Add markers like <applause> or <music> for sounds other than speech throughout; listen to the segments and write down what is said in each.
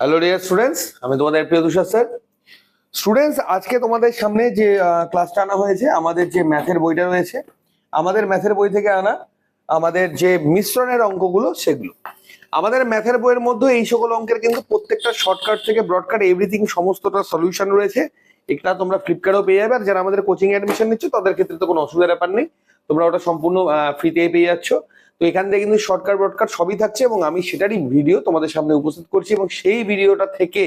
Hello dear students আমি তোমাদের প্রিয় তুষার স্যার। স্টুডেন্টস আজকে তোমাদের সামনে যে ক্লাসটা আনা হয়েছে, আমাদের যে ম্যাথের বইটা রয়েছে, আমাদের ম্যাথের বই থেকে আনা আমাদের যে মিশ্রণের অঙ্কগুলো সেগুলো। আমাদের ম্যাথের বইয়ের মধ্যে এই সকল অঙ্কের কিন্তু প্রত্যেকটা শর্টকাট থেকে ব্রডকাট এভরিথিং সমস্তটা সলিউশন রয়েছে। এটা তোমরা ফ্লিপকার্টও পেয়ে যাবে, আর যারা আমাদের কোচিং অ্যাডমিশন নিচ্ছ, তাদের ক্ষেত্রে তো কোনো অসুবিধার ব্যাপার নেই। তোমরা ওটা সম্পূর্ণ ফ্রিতেই পেয়ে যাচ্ছ। তো এখান থেকে কিন্তু শর্টকাট ব্রডকাট সবই থাকছে এবং আমি সেটারই ভিডিও তোমাদের সামনে উপস্থিত করছি এবং সেই ভিডিওটা থেকে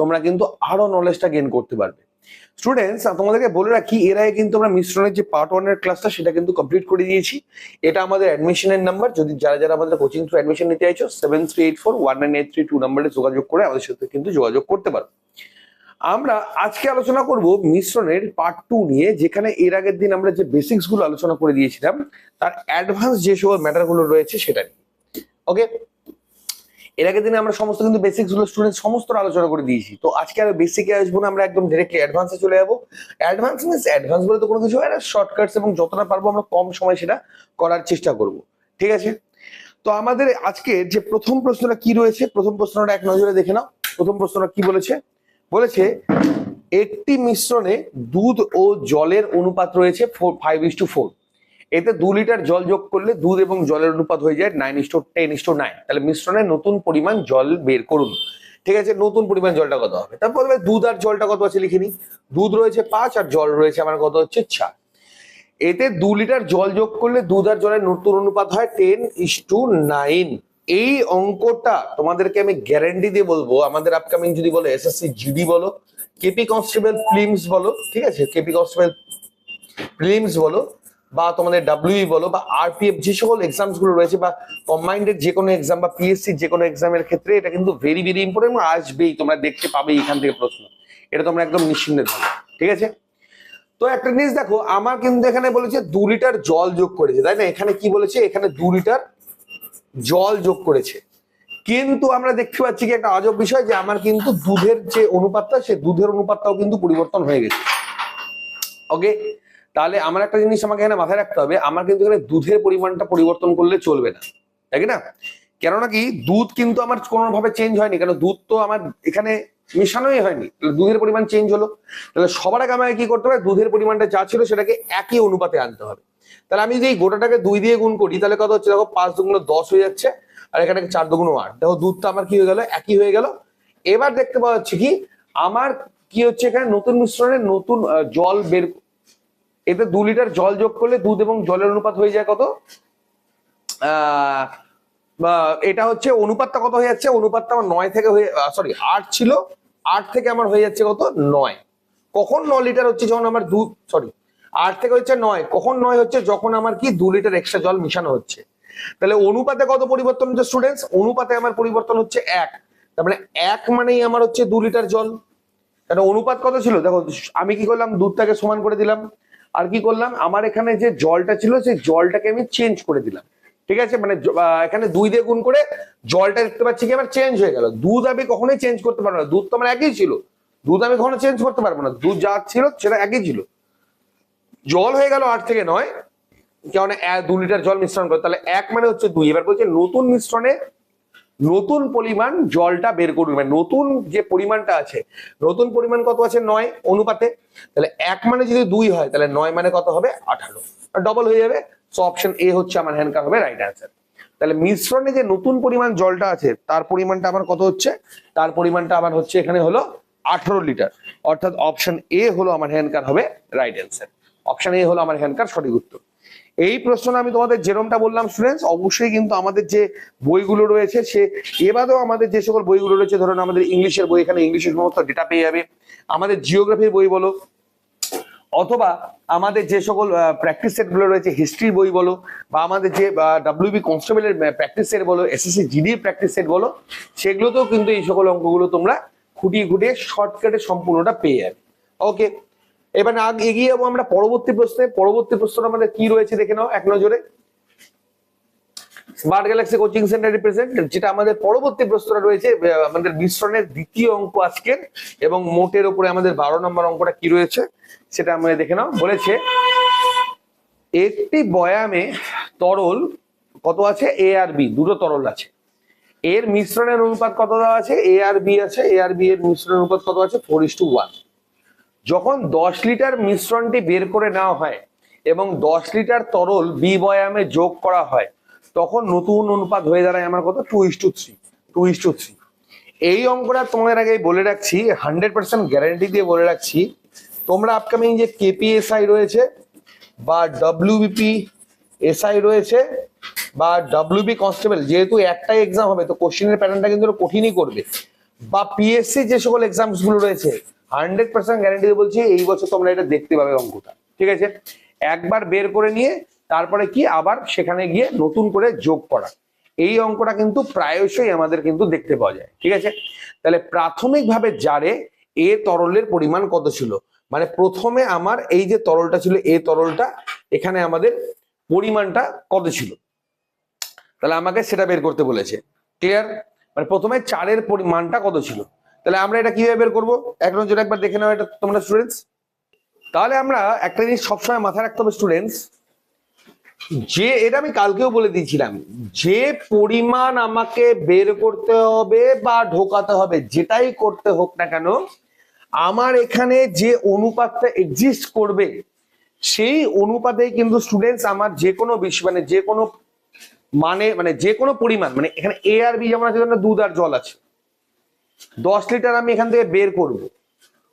তোমরা কিন্তু আরও নলেজটা গেন করতে পারবে। স্টুডেন্টস তোমাদেরকে বলে রাখি, এর আগে কিন্তু আমরা মিশ্রণের যে পার্ট ওয়ানের ক্লাসটা সেটা কিন্তু কমপ্লিট করে দিয়েছি। এটা আমাদের অ্যাডমিশনের নাম্বার যদি যারা যারা আমাদের কোচিং থ্রু অ্যাডমিশন নিতে চাইছো seven three eight four one nine eight three two নাম্বারে যোগাযোগ করে আমাদের সাথে কিন্তু যোগাযোগ করতে পারো। আমরা আজকে আলোচনা করব মিশ্রণের পার্ট টু নিয়ে, যেখানে এর আগের দিন আমরা যে বেসিক্সগুলো আলোচনা করে দিয়েছিলাম, তার অ্যাডভান্স যে সকল ম্যাটারগুলো রয়েছে সেটা নিয়ে। ওকে এর আগের দিনে আমরা সমস্ত কিন্তু বেসিক্সগুলো স্টুডেন্ট সমস্ত আলোচনা করে দিয়েছি। তো আজকে আর বেসিকে আসব না, আমরা একদম ডিরেক্টলি অ্যাডভান্সে চলে যাব। অ্যাডভান্স মিনস অ্যাডভান্স বলে তো কোনো কিছু হয় না শর্টকাটস এবং যতটা পারব আমরা কম সময় সেটা করার চেষ্টা করব। ঠিক আছে? তো আমাদের আজকে যে প্রথম প্রশ্নটা কি রয়েছে, প্রথম প্রশ্নটা এক নজরে দেখে নাও। প্রথম প্রশ্নটা কি বলেছে? বলেছে, একটি মিশ্রণে দুধ ও জলের অনুপাত রয়েছে ফাইভ ইস টু ফোর এতে দু লিটার জল যোগ করলে দুধ এবং জলের অনুপাত হয়ে যায় nine is two ten is two nine তাহলে মিশ্রণে নতুন পরিমাণ জল বের করুন। ঠিক আছে, নতুন পরিমাণ জলটা কত হবে? তারপর দুধ আর জলটা কত আছে লিখে দুধ রয়েছে পাঁচ আর জল রয়েছে আমার কত হচ্ছে চার। এতে দু লিটার জল যোগ করলে দুধ আর জলের নতুন অনুপাত হয় টেন ইস টু নাইন এই অঙ্কটা তোমাদেরকে আমি গ্যারান্টি দিয়ে বলব। আমাদের আপকামিং যদি বলো এসএসসি জিডি বলো কেপি কনস্টেবল ফিল্মস বলো, ঠিক আছে? কেপি কনস্টেবল ফিল্মস বলো, বা তোমাদের ডাব্লিউই বলো, বা আরপিএফ যে সকল এক্সামসগুলো রয়েছে, বা কম্বাইন্ডের যে কোনো এক্সাম বা পিএসসি যে কোনো এক্সামের ক্ষেত্রে এটা কিন্তু ভেরি ভেরি ইম্পর্টেন্ট আসবেই। তোমরা দেখতে পাবে এখান থেকে প্রশ্ন। এটা তোমরা একদম নিশ্চিন্তে থাকো, ঠিক আছে? তো একটা জিনিস দেখো, আমার কিন্তু এখানে বলেছে দু লিটার জল যোগ করেছে, তাই না? এখানে কি বলেছে? এখানে দু লিটার জল যোগ করেছে। কিন্তু আমরা দেখতে পাচ্ছি কি একটা আজব বিষয় যে আমার কিন্তু দুধের যে অনুপাতটা সে দুধের অনুপাতটাও কিন্তু পরিবর্তন হয়ে গেছে। ওকে তাহলে আমার একটা জিনিস আমাকে এখানে মাথায় রাখতে হবে, আমার কিন্তু এখানে দুধের পরিমাণটা পরিবর্তন করলে চলবে না। তাই না? কেননা কি, দুধ কিন্তু আমার কোনোভাবে চেঞ্জ হয়নি কারণ দুধ তো আমার এখানে মেশানোই হয়নি। দুধের পরিমাণ চেঞ্জ হলো। তাহলে সবার আগে আমাকে কি করতে হবে? দুধের পরিমাণটা যা ছিল সেটাকে একই অনুপাতে আনতে হবে। তাহলে আমি যদি গোটাটাকে দুই দিয়ে গুণ করি, তাহলে কত হচ্ছে? দেখো, পাঁচ দুগুণ দশ হয়ে যাচ্ছে, আর এখানে চার দুগুণ আট। দেখো, দুধটা আমার কি হয়ে গেল? একই হয়ে গেল। এবার দেখতে পাওয়া যাচ্ছে কি? আমার কি হচ্ছে এখানে? নতুন মিশ্রণে নতুন জল বের, এতে দু লিটার জল যোগ করলে দুধ এবং জলের অনুপাত হয়ে যায় কত? এটা হচ্ছে অনুপাতটা কত হয়ে যাচ্ছে? অনুপাতটা আমার নয় থেকে হয়ে সরি আট ছিল, আট থেকে আমার হয়ে যাচ্ছে কত? নয়। কখন ন লিটার হচ্ছে? যখন আমার দু সরি আট থেকে হচ্ছে নয়। কখন নয় হচ্ছে? যখন আমার কি দু লিটার এক্সট্রা জল মিশানো হচ্ছে। তাহলে অনুপাতে কত পরিবর্তন হচ্ছে স্টুডেন্টস অনুপাতে আমার পরিবর্তন হচ্ছে এক। তার মানে এক মানেই আমার হচ্ছে দু লিটার জল। কারণ অনুপাত কত ছিল? দেখো, আমি কি করলাম? দুধটাকে সমান করে দিলাম। আর কি করলাম? আমার এখানে যে জলটা ছিল, সেই জলটাকে আমি চেঞ্জ করে দিলাম। ঠিক আছে? মানে এখানে দুই দিয়ে গুণ করে জলটা দেখতে পাচ্ছি কি? আমার চেঞ্জ হয়ে গেল। দুধ আমি কখনোই চেঞ্জ করতে পারব না। দুধ তো আমার একই ছিল। দুধ আমি কখনো চেঞ্জ করতে পারব না। দুধ যা ছিল, সেটা একই ছিল। জল হয়ে গেল আট থেকে নয় কেমন দু লিটার জল মিশ্রণ করে। তাহলে এক মানে হচ্ছে দুই। এবার বলছে নতুন মিশ্রণে নতুন পরিমাণ জলটা বের করুন মানে নতুন যে পরিমাণটা আছে, নতুন পরিমাণ কত আছে? নয় অনুপাতে। তাহলে এক মানে যদি দুই হয়, তাহলে নয় মানে কত হবে? আঠারো। ডবল হয়ে যাবে। সো অপশন এ হচ্ছে আমার হ্যান্ডকার হবে রাইট অ্যান্সার তাহলে মিশ্রণে যে নতুন পরিমাণ জলটা আছে, তার পরিমাণটা আমার কত হচ্ছে? তার পরিমাণটা আমার হচ্ছে এখানে হলো আঠারো লিটার। অর্থাৎ অপশন এ হলো আমার হ্যান্ডকার হবে রাইট অ্যান্সার অপশন এ হলো আমার হ্যান্ডকার সঠিক উত্তর। এই প্রশ্ন আমি তোমাদের যেরমটা বললাম স্টুডেন্টস অবশ্যই কিন্তু আমাদের যে বইগুলো রয়েছে, সে এবারেও আমাদের যে সকল বইগুলো রয়েছে, ধরুন আমাদের ইংলিশের বই, এখানে ইংলিশের সমস্ত ডেটা পেয়ে যাবে। আমাদের জিওগ্রাফির বই বলো, অথবা আমাদের যে সকল প্র্যাকটিস সেটগুলো রয়েছে হিস্ট্রির বই বলো, বা আমাদের যে ডাব্লিউবি কনস্টেবলের প্র্যাকটিস সেট বলো এসএসসি জিডি প্র্যাকটিস সেট বলো, সেগুলোতেও কিন্তু এই সকল অঙ্কগুলো তোমরা খুঁটিয়ে খুঁটিয়ে শর্টকাটে সম্পূর্ণটা পেয়ে যাবে। ওকে এবার আগ এগিয়ে যাব আমরা পরবর্তী প্রশ্নে। পরবর্তী প্রশ্ন আমাদের কি রয়েছে দেখে নাও, এক নজরে। Smart galaxy coaching centre represent যেটা আমাদের পরবর্তী প্রশ্নটা রয়েছে আমাদের মিশ্রণের দ্বিতীয় অঙ্ক আজকের, এবং মোটের উপরে আমাদের বারো নম্বর অঙ্কটা কি রয়েছে, সেটা আমরা দেখে নাও। বলেছে, একটি বয়ামে তরল কত আছে? এ আর বি দুটো তরল আছে। এর মিশ্রণের অনুপাত কত দেওয়া আছে? এ আর বি আছে। এ আর বি এর মিশ্রণের অনুপাত কত আছে? ফোর ইস টু ওয়ান যখন দশ লিটার মিশ্রণটি বের করে নেওয়া হয় এবং দশ লিটার তরল বি বয়ামে যোগ করা হয়, তখন নতুন অনুপাত হয়ে দাঁড়ায় আমার কত two is two three two is two three এই অঙ্কটা তোমাদের আগে বলে রাখছি হান্ড্রেড পার্সেন্ট গ্যারান্টি দিয়ে বলে রাখছি। তোমরা আপকামিং যে কেপিএসআই রয়েছে বা ডব্লিউবিপি এসআই রয়েছে বা ডব্লিউবি কনস্টেবল যেহেতু একটাই এক্সাম হবে, তো কোশ্চেনের প্যাটার্নটা কিন্তু কঠিনই করবে। বা পিএসসি যে সকল এক্সামসগুলো রয়েছে হান্ড্রেড পার্সেন্ট গ্যারান্টি বলছি, এই বছর তোমরা এটা দেখতে পাবে অঙ্কটা। ঠিক আছে? একবার বের করে নিয়ে, তারপরে কি আবার সেখানে গিয়ে নতুন করে যোগ করা। এই অঙ্কটা কিন্তু প্রায়শই আমাদের কিন্তু দেখতে পাওয়া যায়। ঠিক আছে? তাহলে প্রাথমিকভাবে জারে এ তরলের পরিমাণ কত ছিল? মানে প্রথমে আমার এই যে তরলটা ছিল, এ তরলটা, এখানে আমাদের পরিমাণটা কত ছিল? তাহলে আমাকে সেটা বের করতে বলেছে। ক্লিয়ার? মানে প্রথমে চারের পরিমাণটা কত ছিল? তাহলে আমরা এটা কীভাবে বের করব? এক নজরে একবার দেখে নাও এটা তোমরা স্টুডেন্টস তাহলে আমরা একটা জিনিস সবসময় মাথায় রাখতে হবে স্টুডেন্টস যে, এটা আমি কালকেও বলে দিয়েছিলাম, যে পরিমাণ আমাকে বের করতে হবে বা ঢোকাতে হবে, যেটাই করতে হোক না কেন, আমার এখানে যে অনুপাতটা এক্সিস্ট করবে, সেই অনুপাতেই কিন্তু স্টুডেন্টস আমার যে কোনো বিষয় মানে যে কোনো মানে মানে যে কোনো পরিমাণ মানে এখানে এ আর বি যেমন আছে দুধ আর জল আছে। দশ লিটার আমি এখান থেকে বের করব।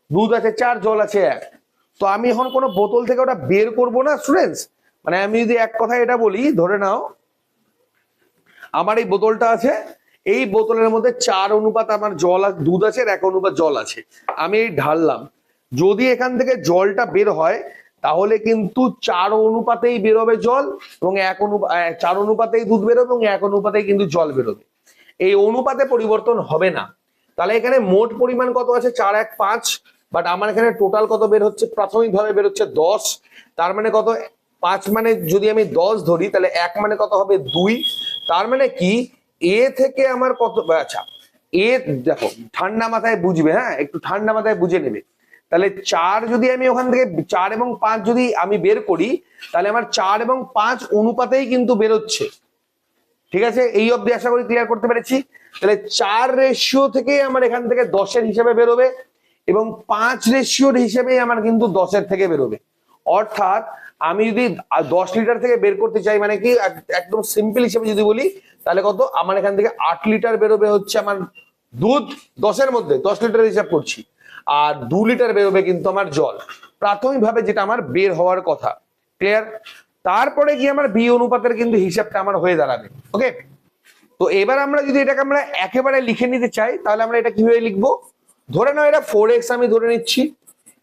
দুধ আছে, চার, জল আছে, এক। তো আমি এখন কোনো বোতল থেকে ওটা বের করব না স্টুডেন্টস মানে আমি যদি এক কথায় এটা বলি, ধরে নাও, আমার এই বোতলটা আছে, এই বোতলের মধ্যে চার অনুপাত আমার জল দুধ আছে আর এক অনুপাত জল আছে। আমি এই ঢাললাম। যদি এখান থেকে জলটা বের হয়, তাহলে কিন্তু চার অনুপাতেই বেরোবে জল এবং এক অনুপাত চার অনুপাতেই দুধ বেরোবে এবং এক অনুপাতেই কিন্তু জল বেরোবে এই অনুপাতে পরিবর্তন হবে না। তাহলে এখানে মোট পরিমাণ কত আছে? চার, এক, পাঁচ। বাট আমার এখানে টোটাল কত বের হচ্ছে? প্রাথমিকভাবে বের হচ্ছে দশ। তার মানে কত? পাঁচ মানে যদি আমি দশ ধরি, তাহলে এক মানে কত হবে? দুই। তার মানে কি? এ থেকে আমার কত? আচ্ছা এ দেখো, ঠান্ডা মাথায় বুঝবে হ্যাঁ? একটু ঠান্ডা মাথায় বুঝে নেবে। তাহলে চার যদি আমি ওখান থেকে, চার এবং পাঁচ যদি আমি বের করি, তাহলে আমার চার এবং পাঁচ অনুপাতেই কিন্তু বেরোচ্ছে। ঠিক আছে? এই অবধি আশা করি ক্লিয়ার করতে পেরেছি। তাহলে চার রেশিও থেকে আমার এখান থেকে দশের হিসেবে বেরোবে এবং পাঁচ রেশিওর হিসেবে আমার কিন্তু দশের থেকে বেরোবে। অর্থাৎ আমি যদি দশ লিটার থেকে বের করতে চাই মানে কি, এক- একদম সিম্পল হিসেবে যদি বলি, তাহলে কত? আমার এখান থেকে আট লিটার বেরোবে হচ্ছে আমার দুধ দশের মধ্যে, দশ লিটার হিসাব করছি। আর দু লিটার বেরোবে কিন্তু আমার জল। প্রাথমিকভাবে যেটা আমার বের হওয়ার কথা ক্লিয়ার তারপরে গিয়ে আমার বি অনুপাতের কিন্তু হিসাবটা আমার হয়ে দাঁড়াবে ওকে তো এবার আমরা যদি এটাকে আমরা একেবারে লিখে নিতে চাই, তাহলে আমরা এটা কীভাবে লিখব? ধরে নাও এটা ফোর এক্স আমি ধরে নিচ্ছি।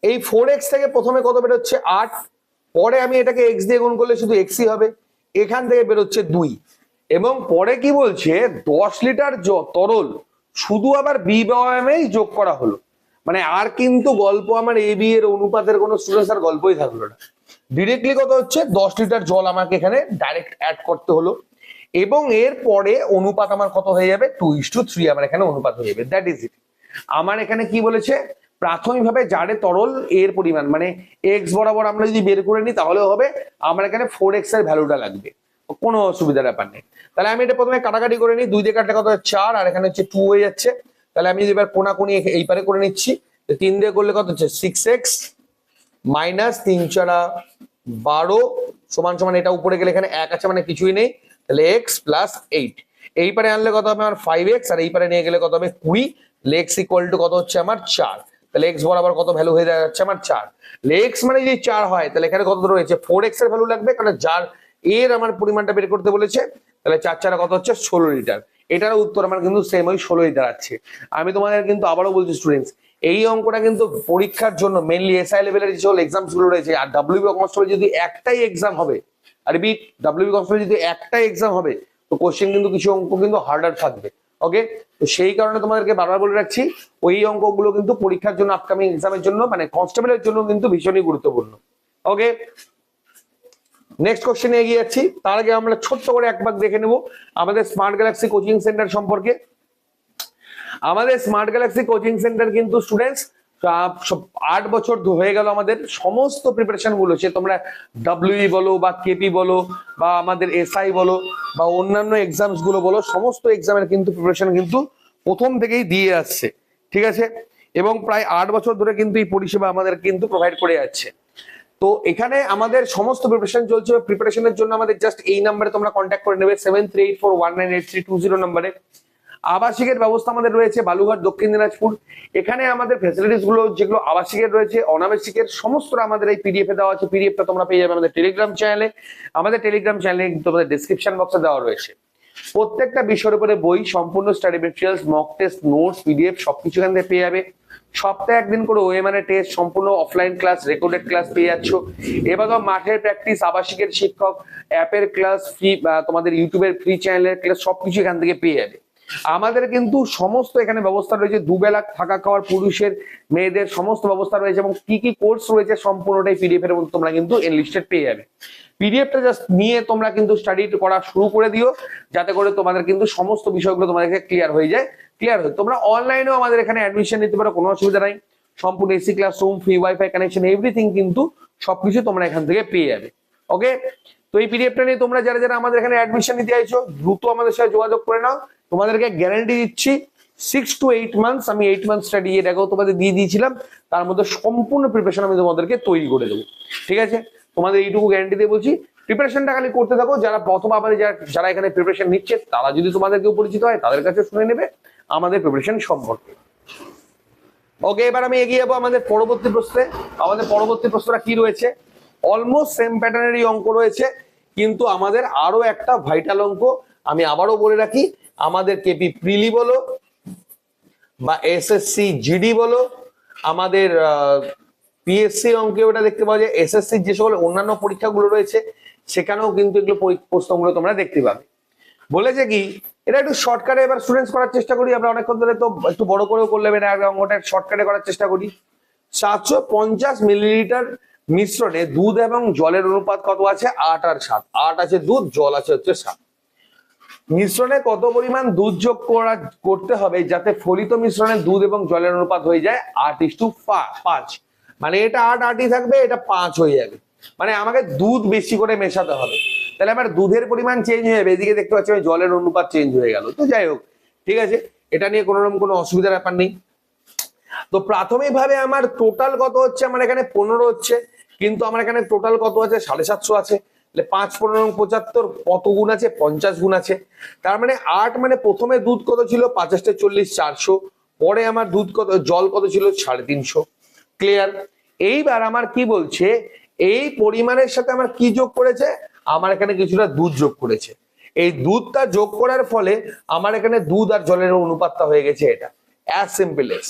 এই ফোর এক্স থেকে প্রথমে কত বেরোচ্ছে? আট। পরে আমি এটাকে এক্স দিয়ে গুণ করলে শুধু এক্সই হবে। এখান থেকে বেরোচ্ছে দুই। এবং পরে কি বলছে? দশ লিটার তরল। শুধু আবার বি ব্যায়ামেই যোগ করা হলো। মানে আর কিন্তু গল্প আমার এ বি এর অনুপাতের কোনো স্টুডেন্টস আর গল্পই থাকল না। ডিরেক্টলি কত হচ্ছে? দশ লিটার জল আমাকে এখানে ডাইরেক্ট অ্যাড করতে হলো। এবং এর পরে অনুপাত আমার কত হয়ে যাবে? টু ইস টু থ্রি আমার এখানে অনুপাত হয়ে যাবে। দ্যাট ইজ ইট আমার এখানে কি বলেছে? প্রাথমিকভাবে যারে তরল এর পরিমাণ মানে এক্স বরাবর আমরা যদি বের করে নিই তাহলে হবে আমার এখানে ফোর এক্সের ভ্যালুটা লাগবে। কোনো অসুবিধার ব্যাপার নেই। তাহলে আমি এটা প্রথমে কাটাকাটি করে নিই। দুই দিয়ে কাটলে কত? চার, আর এখানে হচ্ছে টু হয়ে যাচ্ছে। তাহলে আমি যদি এবার কোনাকুনি এই পারে করে নিচ্ছি। তিন দিয়ে করলে কত হচ্ছে? সিক্স এক্স মাইনাস তিন চারা বারো সমান সমান এটা উপরে গেলে এখানে এক আছে মানে কিছুই নেই। তাহলে এক্স প্লাস এইট এই পারে আনলে কত হবে আমার ফাইভ এক্স আর এই পারে নিয়ে গেলে কত হবে কুড়ি। লেক্স ইকুয়াল টু কত হচ্ছে আমার চার। তাহলে এক্স বরাবর কত ভ্যালু হয়ে যাচ্ছে আমার চার। লেক্স মানে যদি চার হয়, তাহলে এখানে কত রয়েছে? ফোর এক্সের ভ্যালু লাগবে, কারণ যার এর আমার পরিমাণটা বের করতে বলেছে। তাহলে চার চারা কত হচ্ছে? ষোলো লিটার এটার উত্তর আমার কিন্তু সেম ওই ষোলোই দাঁড়াচ্ছে আমি তোমাদের কিন্তু আবারও বলছি স্টুডেন্টস এই অঙ্কটা কিন্তু পরীক্ষার জন্য মেনলি এসআই লেভেলের যে সকল এক্সামসগুলো রয়েছে, আর ডাব্লিউবি কনস্টেবল যদি একটাই এক্সাম হবে, আর বি ডাব্লিউবি কনস্টেবল যদি একটাই এক্সাম হবে, তো কোশ্চেন কিন্তু কিছু অঙ্ক কিন্তু হার্ডার থাকবে ওকে তো সেই কারণে তোমাদেরকে বারবার বলে রাখছি, ওই অঙ্কগুলো কিন্তু পরীক্ষার জন্য আপকামিং এক্সামের জন্য মানে কনস্টেবলের জন্য কিন্তু ভীষণই গুরুত্বপূর্ণ ওকে নেক্সট কোশ্চেনে এগিয়ে যাচ্ছি, তার আগে আমরা ছোট্ট করে একবার দেখে নেব, আমাদের স্মার্ট গ্যালাক্সি কোচিং সেন্টার সম্পর্কে। আমাদের স্মার্ট গ্যালাক্সি কোচিং সেন্টার কিন্তু স্টুডেন্টস আট বছর হয়ে গেল আমাদের সমস্ত প্রিপারেশনগুলো, সে তোমরা ডাব্লিউ বলো বা কেপি বলো বা আমাদের এসআই বলো বা অন্যান্য এক্সামসগুলো বলো, সমস্ত এক্সামের কিন্তু প্রিপারেশন কিন্তু প্রথম থেকেই দিয়ে আসছে, ঠিক আছে? এবং প্রায় আট বছর ধরে কিন্তু এই পরিষেবা আমাদের কিন্তু প্রোভাইড করে যাচ্ছে। তো এখানে আমাদের সমস্ত প্রিপারেশন চলছে প্রিপারেশনের জন্য আমাদের জাস্ট এই নাম্বারে তোমরা কন্ট্যাক্ট করে নেবে seven three eight four one nine eight three two zero নাম্বারে আবাসিকের ব্যবস্থা আমাদের রয়েছে বালুঘাট দক্ষিণ দিনাজপুর। এখানে আমাদের ফ্যাসিলিটিসগুলো, যেগুলো আবাসিকের রয়েছে, অনাবাসিকের সমস্ত আমাদের এই পিডিএফ এ দেওয়া আছে। পিডিএফটা তোমরা পেয়ে যাবে আমাদের টেলিগ্রাম চ্যানেলে আমাদের টেলিগ্রাম চ্যানেলে তোমাদের ডিসক্রিপশন বক্সে দেওয়া রয়েছে। প্রত্যেকটা বিষয়ের উপরে বই, সম্পূর্ণ study materials mock test notes PDF সবকিছু এখান থেকে পেয়ে যাবে। সপ্তাহে একদিন করে ওএমআর টেস্ট সম্পূর্ণ অফলাইন ক্লাস রেকর্ডেড ক্লাস পেয়ে যাচ্ছ। এবার মাঠের প্র্যাকটিস আবাসিকের শিক্ষক অ্যাপের ক্লাস ফ্রি তোমাদের ইউটিউবের ফ্রি চ্যানেলের ক্লাস সবকিছু এখান থেকে পেয়ে যাবে। আমাদের কিন্তু সমস্ত এখানে ব্যবস্থা রয়েছে। দুবেলা থাকা খাওয়ার পুরুষের, মেয়েদের সমস্ত ব্যবস্থা রয়েছে এবং কি কি কোর্স রয়েছে সম্পূর্ণটাই পিডিএফ এর মধ্যে তোমরা কিন্তু এনলিস্টেড পেয়ে যাবে। পিডিএফটা জাস্ট নিয়ে তোমরা কিন্তু স্টাডি করা শুরু করে দিও, যাতে করে তোমাদের কিন্তু সমস্ত বিষয়গুলো তোমাদেরকে ক্লিয়ার হয়ে যায়। ক্লিয়ার হয়ে তোমরা অনলাইনেও আমাদের এখানে অ্যাডমিশন নিতে পারো, কোনো অসুবিধা নাই। সম্পূর্ণ AC classroom free wifi connection everything কিন্তু সবকিছু তোমরা এখান থেকে পেয়ে যাবে। ওকে তো এই পিডিএফটা নিয়ে তোমরা যারা যারা আমাদের এখানে অ্যাডমিশন নিতে চাইছো, দ্রুত আমাদের সাথে যোগাযোগ করে নাও। তোমাদেরকে গ্যারান্টি দিচ্ছি সিক্স টু এইট মান্থস আমি এইট মান্থ স্টাডি আগেও তোমাদের দিয়ে দিয়েছিলাম, তার মধ্যে সম্পূর্ণ প্রিপারেশন আমি তোমাদেরকে তৈরি করে দেবো। ঠিক আছে? তোমাদের এইটুকু গ্যারান্টি দিয়ে বলছি প্রিপারেশনটা খালি করতে থাকো, যারা আমাদের যারা যারা এখানে প্রিপারেশন নিচ্ছে, তারা যদি তোমাদের কেউ পরিচিত হয়, তাদের কাছে শুনে নেবে আমাদের প্রিপারেশন সম্পর্কে। ওকে এবার আমি এগিয়ে যাব আমাদের পরবর্তী প্রশ্নে। আমাদের পরবর্তী প্রশ্নটা কি রয়েছে? অলমোস্ট সেম প্যাটার্নেরই অঙ্ক রয়েছে। কিন্তু আমাদের আরও একটা ভাইটাল অঙ্ক আমি আবারও বলে রাখি, আমাদের কেপি প্রিলি বলো বা এসএসসি জিডি বলো, আমাদের পিএসসি অঙ্কে ওটা দেখতে পাওয়া যায়। এসএসসি যে সকল অন্যান্য পরীক্ষাগুলো রয়েছে, সেখানেও কিন্তু এগুলো প্রশ্নগুলো তোমরা দেখতে পাবে। বলেছে কি, এটা একটু শর্টকাটে এবার স্টুডেন্টস করার চেষ্টা করি, আমরা অনেকক্ষণ ধরে তো একটু বড় করেও করলে অঙ্কটা শর্টকাটে করার চেষ্টা করি। সাতশো পঞ্চাশ মিলিলিটার মিশ্রণে দুধ এবং জলের অনুপাত কত আছে? আট আর সাত। আট আছে দুধ, জল আছে হচ্ছে সাত। মিশ্রণে কত পরিমাণ দুধ যোগ করা, করতে হবে যাতে ফলিত মিশ্রণে দুধ এবং জলের অনুপাত হয়ে যায়? আট ইস টু পাঁচ। মানে এটা আট, আটই থাকবে, এটা পাঁচ হয়ে যাবে। মানে আমাকে দুধ বেশি করে মেশাতে হবে। তাহলে আমার দুধের পরিমাণ চেঞ্জ হয়ে যাবে। এদিকে দেখতে পাচ্ছি আমি জলের অনুপাত চেঞ্জ হয়ে গেল। তো যাই হোক, ঠিক আছে? এটা নিয়ে কোনো রকম কোনো অসুবিধার ব্যাপার নেই। তো প্রাথমিকভাবে আমার টোটাল কত হচ্ছে? আমার এখানে পনেরো হচ্ছে। কিন্তু আমার এখানে টোটাল কত আছে? সাড়ে সাতশো আছে। পাঁচ, পনেরো পঁচাত্তর কত গুণ আছে? পঞ্চাশ গুণ আছে। তার মানে আট মানে প্রথমে দুধ কত ছিল? পাঁচাশটা চল্লিশ, চারশো। পরে আমার দুধ কত, জল কত ছিল? সাড়ে তিনশো। ক্লিয়ার এইবার আমার কি বলছে? এই পরিমাণের সাথে আমার কি যোগ করেছে? আমার এখানে কিছুটা দুধ যোগ করেছে। এই দুধটা যোগ করার ফলে আমার এখানে দুধ আর জলের অনুপাতটা হয়ে গেছে এটা। অ্যাজ সিম্পল এস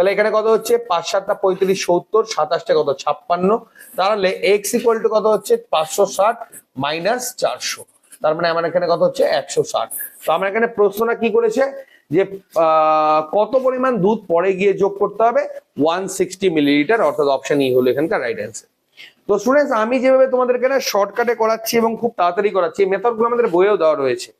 তাহলে এখানে কত হচ্ছে? পাঁচ সাতটা পঁয়ত্রিশ সত্তর, সাতাশটা কত? ছাপ্পান্ন। তাহলে এক্স ইকুয়াল টু কত হচ্ছে? পাঁচশো ষাট মাইনাস চারশো। তার মানে আমার এখানে কত হচ্ছে? একশো ষাট। তো আমার এখানে প্রশ্নটা কি করেছে? যে কত পরিমাণ দুধ পরে গিয়ে যোগ করতে হবে? ওয়ান সিক্সটি মিলিলিটার অর্থাৎ অপশন ই হলো এখানকার রাইট অ্যান্সার তো স্টুডেন্টস আমি যেভাবে তোমাদেরকে না শর্টকাটে করাচ্ছি এবং খুব তাড়াতাড়ি করাচ্ছি, এই মেথডগুলো আমাদের বইয়েও দেওয়া রয়েছে।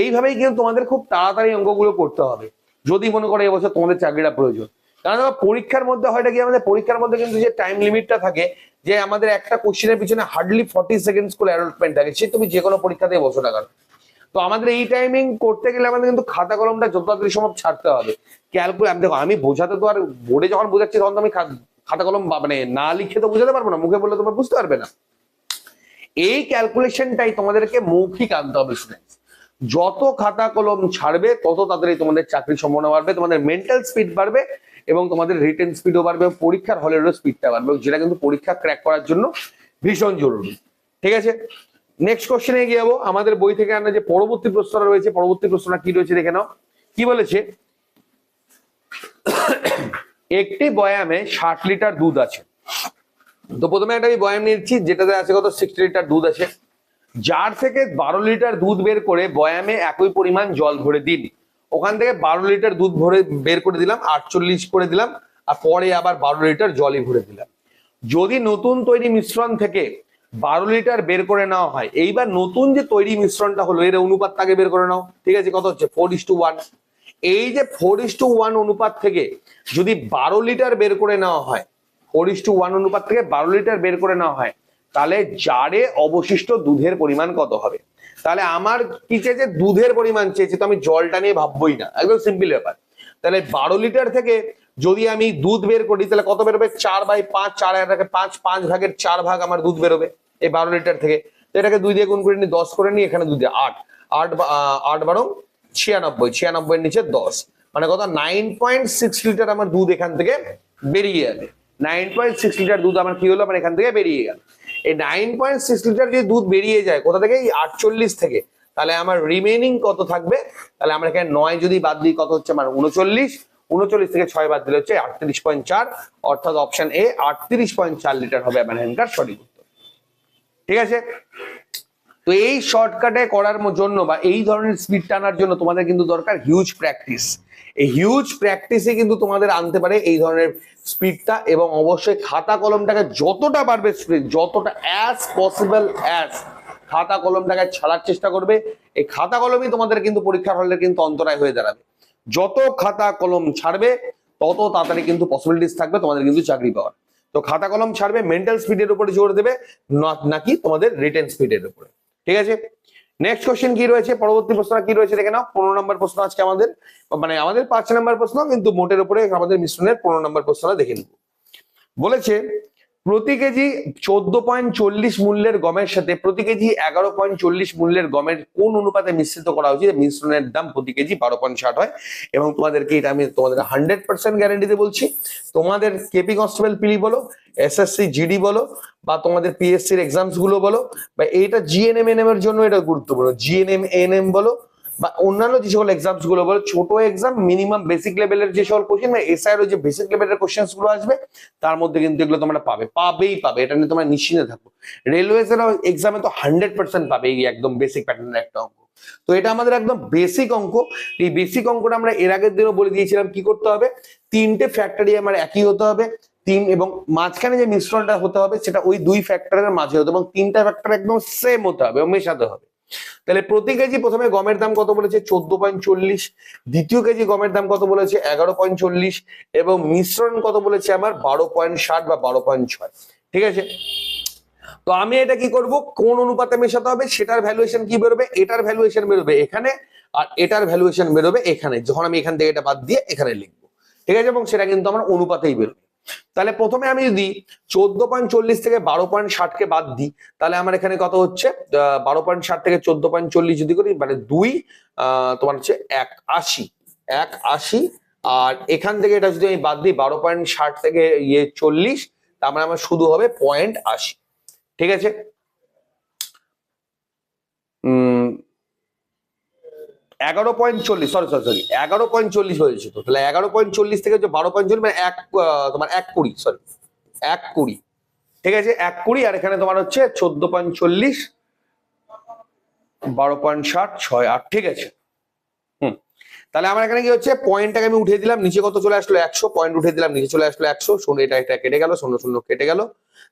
এইভাবেই কিন্তু তোমাদের খুব তাড়াতাড়ি অঙ্কগুলো করতে হবে। যদি মনে করো এবছর তোমাদের চাকরিটা প্রয়োজন। কারণ পরীক্ষার মধ্যে হয়টা কি, আমাদের পরীক্ষার মধ্যে কিন্তু যে টাইম লিমিটটা থাকে, যে আমাদের একটা কোশ্চেনের পিছনে হার্ডলি ফর্টি সেকেন্ডস করে অ্যালটমেন্ট থাকে, সে তুমি যে কোনো পরীক্ষাতে বসো না কেন? তো আমাদের এই টাইমিং করতে গেলে আমাদের কিন্তু খাতা কলমটা যত তাড়াতাড়ি সম্ভব ছাড়তে হবে। ক্যালকুলেট দেখো, আমি বোঝাতে তো আর বোর্ডে যখন বোঝাচ্ছি, তখন তো আমি খাতা কলম মানে না লিখে তো বোঝাতে পারব না, মুখে বললে তোমরা বুঝতে পারবে না। এই ক্যালকুলেশনটাই তোমাদেরকে মৌখিক আনতে হবে স্টুডেন্টস যত খাতা কলম ছাড়বে, তত তাড়াতাড়ি তোমাদের চাকরির সম্ভাবনা বাড়বে, তোমাদের মেন্টাল স্পিড বাড়বে এবং তোমাদের রিটেন স্পিডও বাড়বে এবং পরীক্ষার হলেরও স্পিডটা বাড়বে যেটা কিন্তু পরীক্ষা ক্র্যাক করার জন্য ভীষণ জরুরি। ঠিক আছে? নেক্সট কোশ্চেনে এগিয়ে যাব। আমাদের বই থেকে আনা যে পরবর্তী প্রশ্নটা রয়েছে, পরবর্তী প্রশ্নটা কি রয়েছে দেখে নাও। কি বলেছে? একটি বয়ামে ষাট লিটার দুধ আছে। তো প্রথমে একটা আমি বয়াম নিচ্ছি, যেটাতে আছে কত? সিক্সটি লিটার দুধ আছে। যার থেকে বারো লিটার দুধ বের করে বয়ামে একই পরিমাণ জল ভরে দিন। ওখান থেকে বারো লিটার দুধ ভরে বের করে দিলাম, আটচল্লিশ করে দিলাম, আর পরে আবার বারো লিটার জলই ভরে দিলাম। যদি নতুন তৈরি মিশ্রণ থেকে বারো লিটার বের করে নেওয়া হয়, এইবার নতুন যে তৈরি মিশ্রণটা হলো, এর অনুপাতটাকে বের করে নাও। ঠিক আছে, কত হচ্ছে? ফোর ইস টু ওয়ান এই যে ফোর ইস টু ওয়ান অনুপাত থেকে যদি বারো লিটার বের করে নেওয়া হয় ফোর ইস টু ওয়ান অনুপাত থেকে বারো লিটার বের করে নেওয়া হয় তাহলে জারে অবশিষ্ট দুধের পরিমাণ কত হবে? তাহলে আমার কি চেয়েছে? দুধের পরিমাণ চেয়েছে, তো আমি জলটা নিয়ে ভাববোই না। একদম সিম্পল ব্যাপার। তাহলে বারো লিটার থেকে যদি আমি দুধ বের করি, তাহলে কত বেরোবে? চার বাই পাঁচ, চার পাঁচ পাঁচ ভাগের চার ভাগ আমার দুধ বেরোবে এই বারো লিটার থেকে। এটাকে দুই দিয়ে গুণ করে নিই, দশ করে নিই, এখানে দিয়ে আট। আট আট বারো, ছিয়ানব্বই ছিয়ানব্বই এর নিচে দশ। মানে কত? নাইন পয়েন্ট সিক্স লিটার আমার দুধ এখান থেকে বেরিয়ে যাবে নাইন পয়েন্ট সিক্স লিটার দুধ আমার কি হলো? আমার এখান থেকে বেরিয়ে গেল। এই নাইন পয়েন্ট সিক্স লিটার যদি দুধ বেরিয়ে যায়, কোথা থেকে এই আটচল্লিশ থেকে। তাহলে আমার রিমেনিং কত থাকবে? তাহলে আমরা এখানে নয় যদি বাদ দিই, কত হচ্ছে? আমার উনচল্লিশ। উনচল্লিশ থেকে ছয় বাদ দিলে হচ্ছে আটত্রিশ পয়েন্ট চার। অর্থাৎ অপশন এ আটত্রিশ পয়েন্ট চার লিটার হবে আমার এখানকার সঠিক উত্তর। ঠিক আছে? তো এই শর্টকাটে করার জন্য বা এই ধরনের স্পিড টানার জন্য তোমাদের কিন্তু দরকার হিউজ প্র্যাকটিস এই হিউজ প্র্যাকটিসে কিন্তু তোমাদের আনতে পারে এই ধরনের স্পিডটা এবং অবশ্যই খাতা কলমটাকে যতটা পারবে স্পিড যতটা অ্যাজ পসিবল অ্যাজ খাতা কলমটাকে ছাড়ার চেষ্টা করবে। এই খাতা কলমই তোমাদের কিন্তু পরীক্ষার হলে কিন্তু অন্তরায় হয়ে দাঁড়াবে। যত খাতা কলম ছাড়বে, তত তাড়াতাড়ি কিন্তু পসিবিলিটিস থাকবে তোমাদের কিন্তু চাকরি পাওয়ার। তো খাতা কলম ছাড়বে মেন্টাল স্পিডের উপরে জোর দেবে নাকি তোমাদের রিটেন স্পিডের উপরে। ঠিক আছে? নেক্সট কোশ্চেন কি রয়েছে? পরবর্তী প্রশ্ন কি রয়েছে? দেখে নাও। পনেরো নম্বর প্রশ্ন আজকে আমাদের মানে আমাদের পাঁচ নম্বর প্রশ্ন, কিন্তু মোটের উপরে আমাদের মিশ্রণের পনেরো নম্বর প্রশ্নটা দেখে নিব। বলেছে প্রতি কেজি চোদ্দ পয়েন্ট চল্লিশ মূল্যের গমের সাথে প্রতি কেজি এগারো পয়েন্ট চল্লিশ মূল্যের গমের কোন অনুপাতে মিশ্রিত করা উচিত মিশ্রণের দাম প্রতি কেজি বারো পয়েন্ট ষাট হয়। এবং তোমাদেরকে এটা আমি তোমাদের হান্ড্রেড পার্সেন্ট গ্যারেন্টিতে বলছি। তোমাদের কেপি কনস্টেবল পিলি বলো এসএসসি জিডি বলো, বা তোমাদের পিএসসির এক্সামসগুলো বলো, বা এইটা জিএনএম এনএম এর জন্য এটা গুরুত্বপূর্ণ। জিএনএম এনএম বলো বা অন্যান্য যে সকল এক্সামসগুলো বলো, ছোট এক্সাম মিনিমাম বেসিক লেভেলের যে সকল কোশ্চেন বা এসআইয়ের যে বেসিক লেভেলের কোশ্চেনগুলো আসবে, তার মধ্যে কিন্তু এগুলো তোমরা পাবে। পাবেই পাবে, এটা নিয়ে তোমরা নিশ্চিন্তে থাকো। রেলওয়েজ এর এক্সামে তো হান্ড্রেড পার্সেন্ট পাবে এই একদম বেসিক প্যাটার্নের একটা অঙ্ক। তো এটা আমাদের একদম বেসিক অঙ্ক। এই বেসিক অঙ্কটা আমরা এর আগের দিনও বলে দিয়েছিলাম কি করতে হবে? তিনটে ফ্যাক্টরি আমার একই হতে হবে। তিন এবং মাঝখানে যে মিশ্রণটা হতে হবে, সেটা ওই দুই ফ্যাক্টরের মাঝে হতে এবং তিনটা ফ্যাক্টর একদম সেম হতে হবে মেশাতে হবে। তাহলে প্রতি কেজি প্রথমে গমের দাম কত বলেছে? চোদ্দ পয়েন্ট চল্লিশ। দ্বিতীয় কেজি গমের দাম কত বলেছে? এগারো পয়েন্ট চল্লিশ। এবং মিশ্রণ কত বলেছে আমার? বারো পয়েন্ট ষাট বা বারো পয়েন্ট ছয়। ঠিক আছে? তো আমি এটা কি করব? কোন অনুপাতে মেশাতে হবে? সেটার ভ্যালুয়েশন কি বেরোবে? এটার ভ্যালুয়েশন বেরোবে এখানে আর এটার ভ্যালুয়েশন বেরোবে এখানে। যখন আমি এখান থেকে এটা বাদ দিয়ে এখানে লিখব। ঠিক আছে? এবং সেটা কিন্তু আমার অনুপাতেই বেরোবে। তাহলে প্রথমে আমি যদি চোদ্দ পয়েন্ট চল্লিশ থেকে বারো পয়েন্ট ষাটকে বাদ দিই, তাহলে আমার এখানে কত হচ্ছে? বারো পয়েন্ট ষাট থেকে চোদ্দ পয়েন্ট চল্লিশ যদি করি মানে দুই তোমার হচ্ছে এক আশি এক আশি, আর এখান থেকে এটা যদি আমি বাদ দিই, বারো পয়েন্ট ষাট থেকে ইয়ে চল্লিশ, তার মানে আমার শুধু হবে পয়েন্ট আশি। ঠিক আছে? এগারো পয়েন্ট চল্লিশ সরি সরি সরি এগারো পয়েন্ট চল্লিশ হয়েছে তো। তাহলে এগারো পয়েন্ট চল্লিশ থেকে যে বারো পয়েন্ট চল্লিশ মানে এক তোমার এক কুড়ি সরি এক কুড়ি। ঠিক আছে? এক কুড়ি, আর এখানে তোমার হচ্ছে চোদ্দ পয়েন্ট চল্লিশ, বারো পয়েন্ট ষাট, ছয়, আট, ঠিক আছে? হুম। তাহলে আমার এখানে কি হচ্ছে? পয়েন্টটাকে আমি উঠিয়ে দিলাম, নিচে কত চলে আসলো? একশো, পয়েন্ট উঠিয়ে দিলাম, নিচে চলে আসলো একশো, শূন্য, এটা এটা কেটে গেল, শূন্য শূন্য কেটে গেল।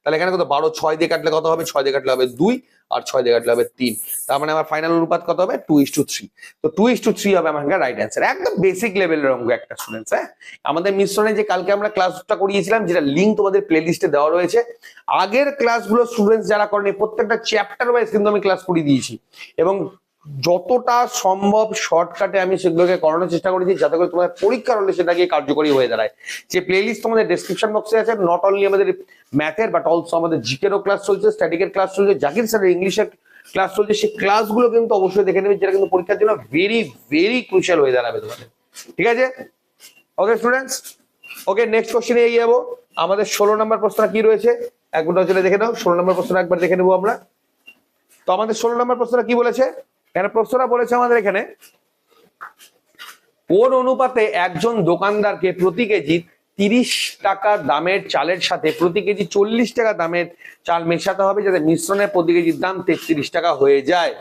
তাহলে এখানে কত? বারো, ছয় দিয়ে কাটলে কত হবে? ছয় দিয়ে কাটলে হবে দুই। আর ছয় দিয়ে কাটলে হবে তিন। তার মানে আমার ফাইনাল অনুপাত কত হবে? টু ইস টু থ্রি তো টু ইস টু থ্রি হবে আমার রাইট অ্যান্সার একদম বেসিক লেভেলের অঙ্ক একটা স্টুডেন্টস হ্যাঁ? আমাদের মিশ্রণে যে কালকে আমরা ক্লাসটা করিয়েছিলাম, যেটা লিঙ্ক তোমাদের প্লে লিস্টে দেওয়া রয়েছে, আগের ক্লাসগুলো স্টুডেন্টস যারা করেনি, প্রত্যেকটা চ্যাপ্টার ওয়াইজ কিন্তু আমি ক্লাস করিয়ে দিয়েছি। এবং যতটা সম্ভব শর্টকাটে আমি সেগুলোকে করানোর চেষ্টা করেছি, যাতে করে তোমাদের পরীক্ষার হলে সেটা গিয়ে কার্যকরী হয়ে দাঁড়ায়। যে প্লেলিস্ট তোমাদের ডেসক্রিপশন বক্সে আছে নট অনলি আমাদের ম্যাথের বাট অলসো আমাদের জিকেরও ক্লাস চলছে স্ট্যাটিকের ক্লাস চলছে, জাকির স্যারের ইংলিশের ক্লাস চলছে, সেই ক্লাসগুলো কিন্তু অবশ্যই দেখে নেবে, যেটা কিন্তু পরীক্ষার জন্য ভেরি ভেরি ক্রুশিয়াল হয়ে দাঁড়াবে তোমাদের। ঠিক আছে? ওকে স্টুডেন্টস ওকে নেক্সট কোশ্চেনে এগিয়ে যাব। আমাদের ষোলো নম্বর প্রশ্নটা কি রয়েছে? নজরে দেখে নাও, ষোলো নম্বর প্রশ্নটা একবার দেখে নেব আমরা। তো আমাদের ষোলো নম্বর প্রশ্নটা কি বলেছে? এখানে প্রশ্নটা বলেছে আমাদের এখানে? কোন অনুপাতে একজন দোকানদারকে প্রতি কেজি তিরিশ টাকা দামের চালের সাথে প্রতি কেজি চল্লিশ টাকা দামের চাল মেশাতে হবে যাতে মিশ্রণের প্রতি কেজির দাম তেত্রিশ টাকা হয়ে যায়?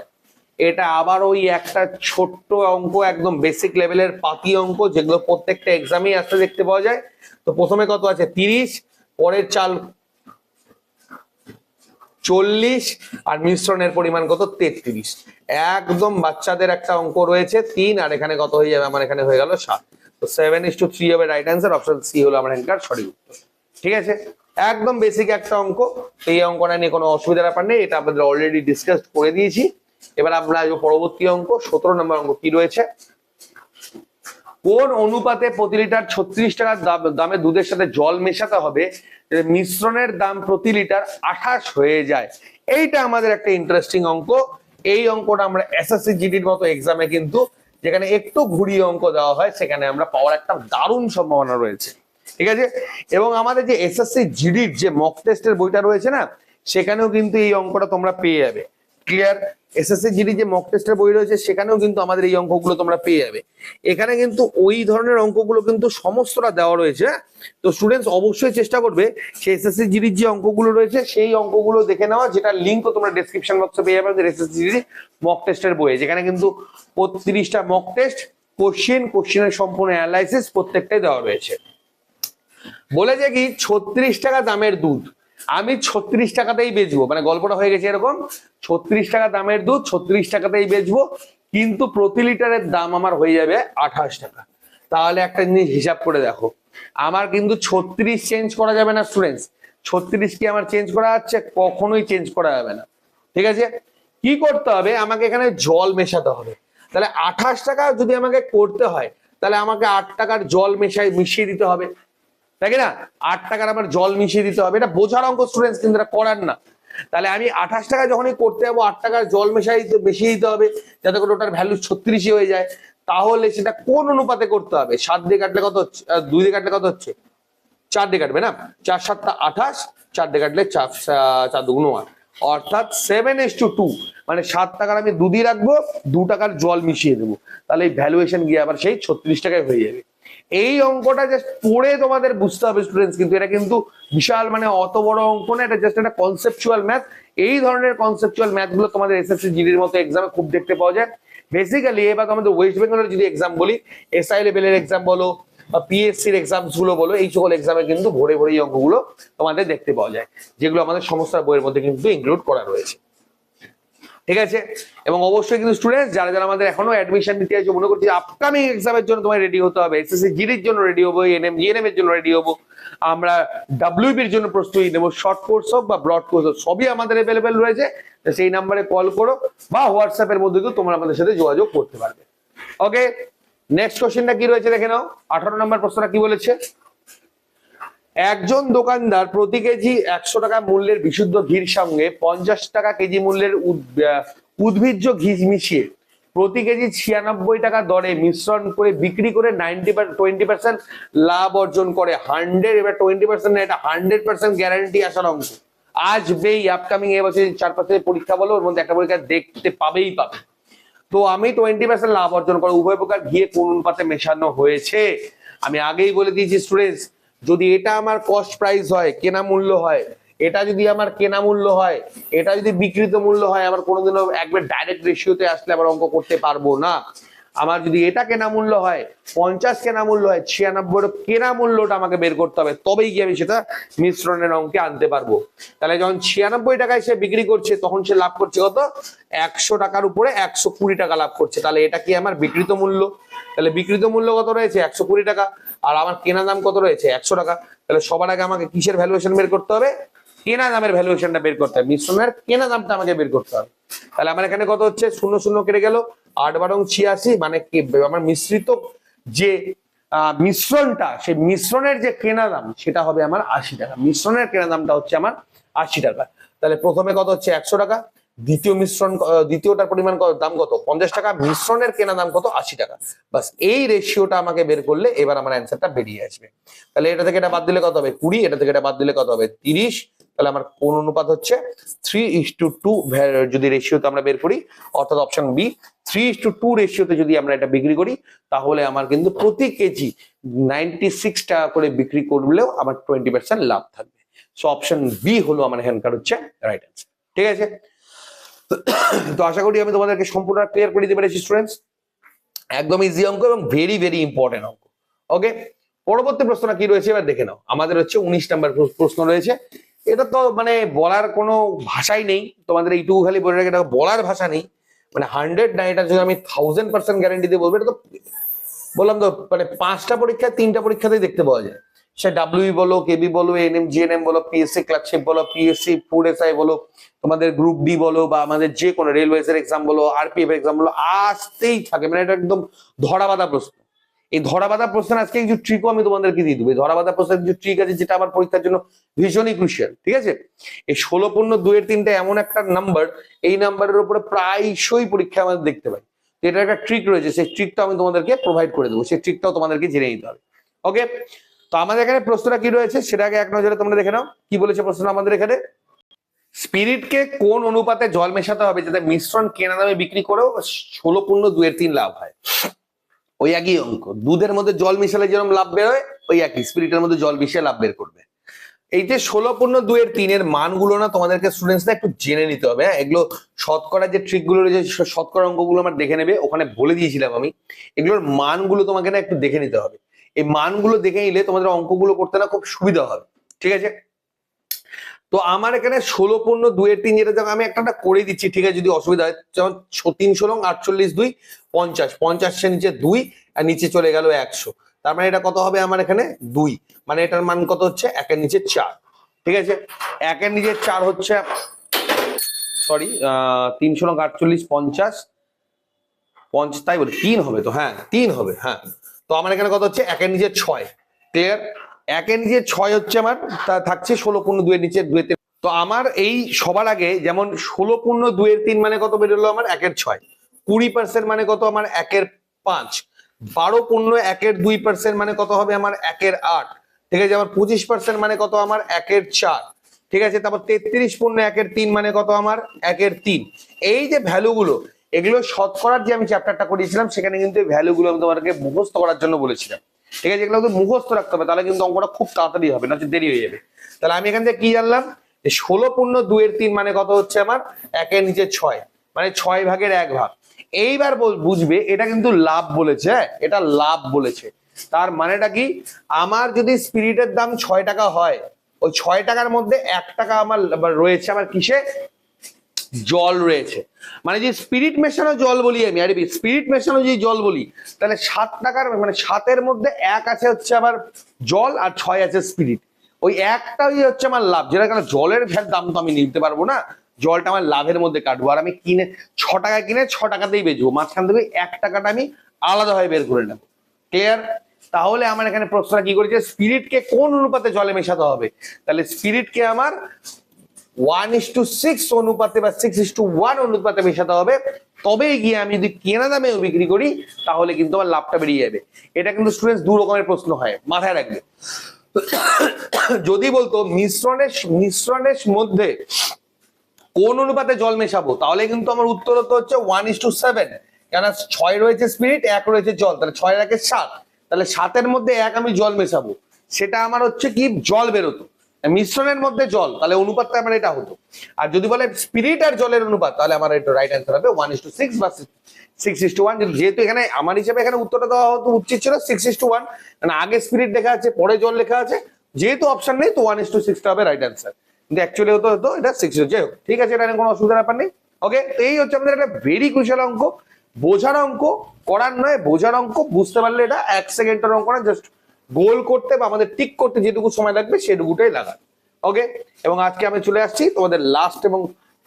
এটা আবার ওই একটা ছোট্ট অঙ্ক, একদম বেসিক লেভেলের পাতি অঙ্ক, যেগুলো প্রত্যেকটা এক্সামেই আসতে দেখতে পাওয়া যায়। তো প্রথমে কত আছে? তিরিশ, পরের চাল চল্লিশ, আর মিশ্রণের পরিমাণ কত? তেত্রিশ। একদম বাচ্চাদের একটা অঙ্ক রয়েছে, তিন, আর এখানে কত হয়ে যাবে? আমার এখানে হয়ে গেল সাত। তো সেভেন ইস টু থ্রি হবে রাইট অ্যান্সার অপশন সি হলো আমার এখানকার সঠিক উত্তর। ঠিক আছে? একদম বেসিক একটা অঙ্ক। তো এই অঙ্কটা নিয়ে কোনো অসুবিধার ব্যাপার নেই, এটা আপনাদের অলরেডি ডিসকাস করে দিয়েছি। এবার আমরা পরবর্তী অঙ্ক, সতেরো নম্বর অঙ্ক কি রয়েছে? কোন অনুপাতে প্রতি লিটার ছত্রিশ টাকার দাম- দুধের সাথে জল মেশাতে হবে? মিশ্রণের দাম প্রতি লিটার আঠাশ হয়ে যায়। এইটা আমাদের একটা ইন্টারেস্টিং অঙ্ক। এই অঙ্কটা আমরা এসএসসি জিডির মতো এক্সামে কিন্তু যেখানে একটু ঘুরিয়ে অঙ্ক দেওয়া হয়, সেখানে আমরা পাওয়ার একটা দারুণ সম্ভাবনা রয়েছে। ঠিক আছে? এবং আমাদের যে এসএসসি জিডির যে মক টেস্টের বইটা রয়েছে না, সেখানেও কিন্তু এই অঙ্কটা তোমরা পেয়ে যাবে। ক্লিয়ার এসএসসি জিডি যে মক টেস্টের বই রয়েছে, সেখানেও কিন্তু আমাদের এই অঙ্কগুলো তোমরা পেয়ে যাবে। এখানে কিন্তু ওই ধরনের অঙ্কগুলো কিন্তু সমস্তটা দেওয়া রয়েছে হ্যাঁ? তো স্টুডেন্টস অবশ্যই চেষ্টা করবে সেই এসএসসি জিডির যে অঙ্কগুলো রয়েছে, সেই অঙ্কগুলো দেখে নেওয়া যেটা লিঙ্কও তোমরা ডেসক্রিপশন বক্সে পেয়ে যাবে এসএসসি জিডি মক টেস্টের বইয়ে, যেখানে কিন্তু বত্রিশটা মক টেস্ট কোশ্চেন কোশ্চেনের সম্পূর্ণ অ্যানালাইসিস প্রত্যেকটাই দেওয়া রয়েছে। বলেছে কি, ছত্রিশ টাকা দামের দুধ। আমি ছত্রিশ টাকাতেই বেচবো। মানে গল্পটা হয়ে গেছে এরকম। ছত্রিশ টাকা দামের দুধ, ছত্রিশ টাকাতেই বেচবো। কিন্তু প্রতি লিটারের দাম আমার হয়ে যাবে আঠাশ টাকা। তাহলে একটা জিনিস হিসাব করে দেখো। আমার কিন্তু ছত্রিশ চেঞ্জ করা যাবে না স্টুডেন্টস ছত্রিশ কি আমার চেঞ্জ করা যাচ্ছে কখনোই চেঞ্জ করা যাবে না। ঠিক আছে? কি করতে হবে? আমাকে এখানে জল মেশাতে হবে। তাহলে আঠাশ টাকা যদি আমাকে করতে হয়, তাহলে আমাকে আট টাকার জল মেশাই মিশিয়ে দিতে হবে। তাই না? আট টাকার আমার জল মিশিয়ে দিতে হবে। এটা বোঝার অঙ্ক স্টুডেন্টস কিন্তু এটা করার না। তাহলে আমি আঠাশ টাকা যখনই করতে যাব, আট টাকার জল মেশাই মিশিয়ে দিতে হবে, যাতে করে ওটার ভ্যালু ছত্রিশই হয়ে যায়। তাহলে সেটা কোন অনুপাতে করতে হবে? সাত দিয়ে কাটলে কত হচ্ছে? দুই দিয়ে কাটলে কত হচ্ছে? চার দিয়ে কাটবে না? চার সাতটা আঠাশ, চার দিয়ে কাটলে চার চার দুগুণ আট অর্থাৎ সেভেন এস টু টু মানে সাত টাকার আমি দুধই রাখব, দু টাকার জল মিশিয়ে দেবো। তাহলে এই ভ্যালুয়েশন গিয়ে আবার সেই ছত্রিশ টাকায় হয়ে যাবে। এই অঙ্কটা জাস্ট পড়ে তোমাদের বুঝতে হবে স্টুডেন্টস কিন্তু এটা কিন্তু বিশাল মানে অত বড় অঙ্ক না, এটা জাস্ট একটা কনসেপচুয়াল ম্যাথ এই ধরনের কনসেপচুয়াল ম্যাথগুলো তোমাদের এসএসসি জিডির মতো এক্সামে খুব দেখতে পাওয়া যায়। বেসিক্যালি এবার আমাদের ওয়েস্ট বেঙ্গলের যদি এক্সাম বলি এসআই লেভেলের এক্সাম বলো, বা পিএসসির এক্সামসগুলো বলো, এই সকল এক্সামে কিন্তু ভরে ভরে এই অঙ্কগুলো তোমাদের দেখতে পাওয়া যায়, যেগুলো আমাদের সমস্যার বইয়ের মধ্যে কিন্তু ইনক্লুড করা রয়েছে। ঠিক আছে? এবং অবশ্যই কিন্তু স্টুডেন্ট যারা যারা আমাদের এখনও অ্যাডমিশন নিতে আছে মনে করছি আপকামিং এক্সামের জন্য তোমায় রেডি হতে হবে। এসএসসি জিডির জন্য রেডি হব এনএম জিএনএম এর জন্য রেডি হব। আমরা ডাব্লিউবির জন্য প্রস্তুতি নেব। শর্ট কোর্স হোক বা ব্রড কোর্স হোক, সবই আমাদের অ্যাভেলেবেল রয়েছে। তো সেই নাম্বারে কল করো বা হোয়াটসঅ্যাপের মধ্যে দিয়েও তোমরা আমাদের সাথে যোগাযোগ করতে পারবে। ওকে নেক্সট কোশ্চেনটা কি রয়েছে দেখে নাও। আঠারো নম্বর প্রশ্নটা কি বলেছে? একজন দোকানদার প্রতি কেজি একশো টাকা মূল্যের বিশুদ্ধ ঘির সঙ্গে পঞ্চাশ টাকা কেজি মূল্যের উদ- উদ্ভিজ্জ ঘি মিশিয়ে প্রতি কেজি ছিয়ানব্বই টাকা দরে মিশ্রণ করে বিক্রি করে নাইনটি টোয়েন্টি পার্সেন্ট লাভ অর্জন করে হান্ড্রেড, এবার টোয়েন্টি পার্সেন্ট এটা হান্ড্রেড পার্সেন্ট গ্যারান্টি আসার অঙ্ক আসবেই আপকামিং এবছর চার পরীক্ষা বলো ওর মধ্যে একটা পরীক্ষা দেখতে পাবেই পাবে। তো আমি টোয়েন্টি পার্সেন্ট লাভ অর্জন করে, উভয় প্রকার ঘিয়ে কোন অনুপাতে মেশানো হয়েছে? আমি আগেই বলে দিয়েছি, স্টুডেন্টস যদি এটা আমার কস্ট প্রাইস হয়, কেনা মূল্য হয়, এটা যদি আমার কেনা মূল্য হয়, এটা যদি বিক্রিত মূল্য হয়, আমার কোনোদিনও একবার ডাইরেক্ট রেশিওতে আসলে আমার অঙ্ক করতে পারব না। আমার যদি এটা কেনা মূল্য হয়, পঞ্চাশ কেনা মূল্য হয় ছিয়ানব্বই কেনা মূল্যটা আমাকে বের করতে হবে, তবেই গিয়ে আমি সেটা মিশ্রণের অঙ্কে আনতে পারব। তাহলে যখন ছিয়ানব্বই টাকায় সে বিক্রি করছে, তখন সে লাভ করছে কত? একশো টাকার উপরে একশো কুড়ি টাকা লাভ করছে। তাহলে এটা কি আমার বিকৃত মূল্য? তাহলে বিকৃত মূল্য কত রয়েছে? একশো কুড়ি টাকা। আর আমার কেনা দাম কত রয়েছে? একশো টাকা। তাহলে সবার আগে আমাকে কিসের ভ্যালুয়েশন বের করতে হবে? কেনা দামের ভ্যালুয়েশনটা বের করতে হবে। মিশ্রণের কেনা দামটা আমাকে বের করতে হবে। তাহলে আমার এখানে কত হচ্ছে? শূন্য শূন্য কেটে গেল। আট বারং ছিয়াশি মানে কি, আমার মিশ্রিত যে মিশ্রণটা, সেই মিশ্রণের যে কেনা দাম সেটা হবে আমার আশি টাকা। মিশ্রণের কেনা দামটা হচ্ছে আমার আশি টাকা। তাহলে প্রথমে কত হচ্ছে? একশো টাকা। দ্বিতীয় মিশ্রণ দ্বিতীয়টার পরিমাণ দাম কত? পঞ্চাশ টাকা। মিশ্রণের কেনা দাম কত? আশি টাকা। বাস এই রেশিওটা আমাকে বের করলে এবার আমার অ্যান্সারটা বেরিয়ে আসবে। তাহলে এটা থেকে এটা বাদ দিলে কত হবে? কুড়ি, এটা থেকে এটা বাদ দিলে কত হবে? তিরিশ। তাহলে আমার কোন অনুপাত হচ্ছে থ্রি ইস টু টু যদি রেশিওতে আমরা বের করি, অর্থাৎ option B three is two two রেশিওতে যদি আমরা এটা বিক্রি করি, তাহলে আমার কিন্তু প্রতি কেজি নাইনটি সিক্স টাকা করে বিক্রি করলেও আমার টোয়েন্টি পার্সেন্ট লাভ থাকবে। সো অপশন বি হলো আমার এখানকার হচ্ছে রাইট অ্যান্সার ঠিক আছে? তো আশা করি আমি তোমাদেরকে সম্পূর্ণ ক্লিয়ার করে দিতে পেরেছি স্টুডেন্টস একদম ইজি অঙ্ক এবং ভেরি ভেরি ইম্পর্টেন্ট অঙ্ক। ওকে পরবর্তী প্রশ্নটা কি রয়েছে? এবার দেখে নাও। আমাদের হচ্ছে উনিশ নাম্বার প্রশ্ন রয়েছে। এটা তো মানে বলার কোনো ভাষাই নেই। তোমাদের এইটুকু খালি বলে রাখি এটা বলার ভাষা নেই। মানে হান্ড্রেড না, এটা যদি আমি থাউজেন্ড পার্সেন্ট গ্যারেন্টি দিয়ে বলব, এটা তো বললাম তো মানে পাঁচটা পরীক্ষা তিনটা পরীক্ষাতেই দেখতে পাওয়া যায়। সে ডাব্লিউ বলো কেবি বলো এনএম জিএনএম বলো পিএসসি ক্লার্কশিপ বলো পিএসসি ফুড এসআই বলো, তোমাদের গ্রুপ ডি বলো, বা আমাদের যে কোনো রেলওয়েজ এর এক্সাম বলো আরপিএফ এক্সাম বলো, আসতেই থাকে। মানে এটা একদম ধরাবাধা প্রশ্ন। এই ধরাবাধা প্রশ্ন আজকে কিছু ট্রিকও আমি তোমাদেরকে দিয়ে দেবো। এই ধরাবাধা প্রশ্নের কিছু ট্রিক আছে যেটা আমার পরীক্ষার জন্য ভীষণই ক্রুশিয়াল ঠিক আছে? এই ষোলো পূর্ণ দুয়ের তিনটা এমন একটা নাম্বার এই নাম্বারের উপরে প্রায়শই পরীক্ষা আমাদের দেখতে পাই। তো এটার একটা ট্রিক রয়েছে, সেই ট্রিকটা আমি তোমাদেরকে প্রোভাইড করে দেবো। সেই ট্রিকটাও তোমাদেরকে জেনে নিতে হবে। ওকে তো আমাদের এখানে প্রশ্নটা কি রয়েছে? সেটা আগে এক নজরে তোমরা দেখে নাও। কি বলেছে প্রশ্ন আমাদের এখানে? স্পিরিটকে কোন অনুপাতে জল মেশাতে হবে যাতে মিশ্রণ কেনা দামে বিক্রি করেও ষোলো পূর্ণ দুয়ের তিন লাভ হয়? ওই একই অঙ্ক। দুধের মধ্যে জল মিশালে যেরকম লাভ বের হয়, ওই একই। স্পিরিটের মধ্যে জল মিশিয়ে লাভ বের করবে। এই যে ষোলো পূর্ণ দুয়ের তিনের মানগুলো না তোমাদেরকে স্টুডেন্টসরা একটু জেনে নিতে হবে হ্যাঁ? এগুলো শতকরা যে ট্রিকগুলো রয়েছে শতকরা অঙ্কগুলো আমার দেখে নেবে। ওখানে বলে দিয়েছিলাম আমি, এগুলোর মানগুলো তোমাকে না একটু দেখে নিতে হবে। এই মানগুলো দেখে নিলে তোমাদের অঙ্কগুলো করতে না খুব সুবিধা হবে, ঠিক আছে? তো আমার এখানে ষোলো পূর্ণ দুয়ের তিন যেটা আমি একটা করে দিচ্ছি, ঠিক আছে? যদি অসুবিধা হয়, যেমন তিনশো লং আটচল্লিশ দুই পঞ্চাশ পঞ্চাশের নিচে দুই আর নিচে চলে গেল একশো। তার মানে এটা কত হবে আমার এখানে? দুই। মানে এটার মান কত হচ্ছে? একের নিচে চার। ঠিক আছে? একের নিচে চার হচ্ছে সরি তিনশো লং আটচল্লিশ পঞ্চাশ। পঞ্চ তাই বলি, তিন হবে তো? হ্যাঁ তিন হবে হ্যাঁ। তো আমার এখানে কত হচ্ছে? একের নিচে ছয়। ক্লিয়ার একের নিচে ছয় হচ্ছে আমার, তা থাকছে ষোলো পূর্ণ দুয়ের নিচে দুয়েতে তো আমার এই সবার আগে যেমন ষোলো পূর্ণ দুয়ের তিন মানে কত বেরোলো আমার? একের ছয়। কুড়ি পার্সেন্ট মানে কত? আমার একের পাঁচ। বারো পূর্ণ একের দুই পার্সেন্ট মানে কত হবে? আমার একের আট। ঠিক আছে? আমার পঁচিশ পার্সেন্ট মানে কত? আমার একের চার। ঠিক আছে? তারপর তেত্রিশ পূর্ণ একের তিন মানে কত? আমার একের তিন। এই যে ভ্যালুগুলো, এগুলো শতকরার যে আমি চ্যাপ্টারটা করিয়েছিলাম, সেখানে কিন্তু এই ভ্যালুগুলো আমি তোমাকে মুখস্থ করার জন্য বলেছিলাম। ঠিক আছে? এগুলো মুখস্থ রাখতে হবে। তাহলে কিন্তু অঙ্কটা খুব তাড়াতাড়ি হবে, না দেরি হয়ে যাবে। তাহলে আমি এখান থেকে কি জানলাম? যে ষোলো পূর্ণ দুয়ের তিন মানে কত হচ্ছে? আমার একের নিচে ছয়। মানে ছয় ভাগের এক ভাগ। এইবার বুঝবে, এটা কিন্তু লাভ বলেছে হ্যাঁ? এটা লাভ বলেছে। তার মানেটা কি? আমার যদি স্পিরিটের দাম ছয় টাকা হয়, ওই ছয় টাকার মধ্যে এক টাকা আমার রয়েছে, আমার কিসে? জল রয়েছে। মানে যে স্পিরিট মেশানো জল বলি আমি, আরে স্পিরিট মেশানো যদি জল বলি, তাহলে সাত টাকার মানে সাতের মধ্যে এক আছে হচ্ছে আমার জল আর ছয় আছে স্পিরিট। ওই একটাই হচ্ছে আমার লাভ, যেটা কারণ জলের ভ্যাট দাম তো আমি নিতে পারব না। জলটা আমার লাভের মধ্যে কাটবো। আর আমি কিনে, ছ টাকা কিনে ছ টাকাতেই বেচবো। মাঝখান থেকে এক টাকাটা আমি আলাদাভাবে বের করে নেব। ক্লিয়ার তাহলে আমার এখানে প্রশ্নটা কি করেছে? স্পিরিটকে কোন অনুপাতে জলে মেশাতে হবে? তাহলে স্পিরিটকে আমার ওয়ান ইস টু সিক্স অনুপাতে বা সিক্স ইস টু ওয়ান অনুপাতে মেশাতে হবে। তবেই গিয়ে আমি যদি কেনা দামেও বিক্রি করি, তাহলে কিন্তু আমার লাভটা বেরিয়ে যাবে। এটা কিন্তু স্টুডেন্টস দু রকমের প্রশ্ন হয়, মাথায় রাখবে। <coughs> যদি বলতো, মিশ্রণের মিশ্রণের মধ্যে কোন অনুপাতে জল মেশাবো? তাহলে কিন্তু আমার উত্তর হতো হচ্ছে ওয়ান ইস টু সেভেন কেন ছয় রয়েছে স্পিরিট এক রয়েছে জল। তাহলে ছয় একে সাত। তাহলে সাতের মধ্যে এক আমি জল মেশাবো। সেটা আমার হচ্ছে কি? জল বেরোতো। মিশ্রণের মধ্যে জল। তাহলে অনুপাতটা আমার এটা হতো। আর যদি বলে স্পিরিট আর জলের অনুপাত, তাহলে আমার এটা রাইট অ্যান্সার হবে ওয়ান ইস টু সিক্স বা সিক্স ইস টু ওয়ান যেহেতু এখানে আমার হিসেবে এখানে উত্তরটা দেওয়া হতো, উচিত ছিল সিক্স ইস টু ওয়ান মানে আগে স্পিরিট লেখা আছে, পরে জল লেখা আছে। যেহেতু অপশন নেই, তো ওয়ান ইস টু সিক্সটা হবে রাইট অ্যান্সার কিন্তু অ্যাকচুয়ালি হতো হতো, এটা সিক্স যাই হোক, ঠিক আছে, এটা নিয়ে কোনো অসুবিধার ব্যাপার নেই। ওকে তো এই হচ্ছে আমাদের একটা ভেরি ক্রুশাল অঙ্ক। বোঝার অঙ্ক, করার নয়, বোঝার অঙ্ক, বুঝতে পারলে এটা এক সেকেন্ডের অঙ্ক না জাস্ট গোল করতে বা আমাদের টিক করতে যেটুকু সময় লাগবে, সেটুকুটাই লাগান। ওকে এবং আজকে আমি চলে আসছি তোমাদের লাস্ট এবং